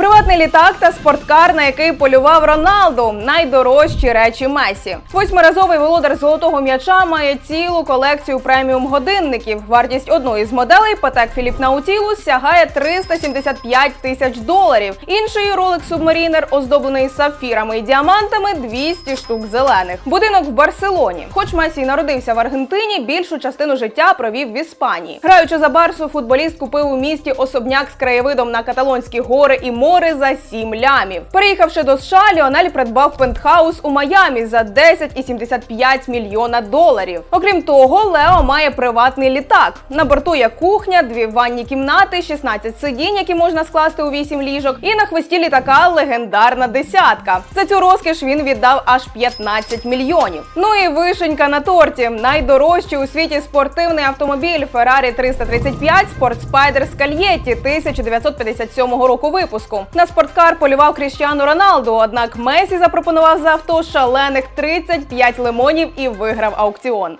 Приватний літак та спорткар, на який полював Роналду. Найдорожчі речі Месі. Восьмиразовий володар золотого м'яча має цілу колекцію преміум годинників. Вартість одної з моделей Patek Philippe Nautilus сягає 375 тисяч доларів. Інший Rolex Submariner, оздоблений сапфірами і діамантами, 200 штук зелених. Будинок в Барселоні. Хоч Месі народився в Аргентині, більшу частину життя провів в Іспанії. Граючи за Барсу, футболіст купив у місті особняк з краєвидом на каталонські гори і море за 7 лямів. Переїхавши до США, Ліонель придбав пентхаус у Майамі за 10,75 мільйона доларів. Окрім того, Лео має приватний літак. На борту є кухня, дві ванні кімнати, 16 сидінь, які можна скласти у 8 ліжок. І на хвості літака легендарна десятка. За цю розкіш він віддав аж 15 мільйонів. Ну і вишенька на торті. Найдорожчий у світі спортивний автомобіль Ferrari 335 Sport Spider Scaglietti 1957 року випуску. На спорткар полював Кріщану Роналду. Однак Месі запропонував за авто шалених 35 лимонів і виграв аукціон.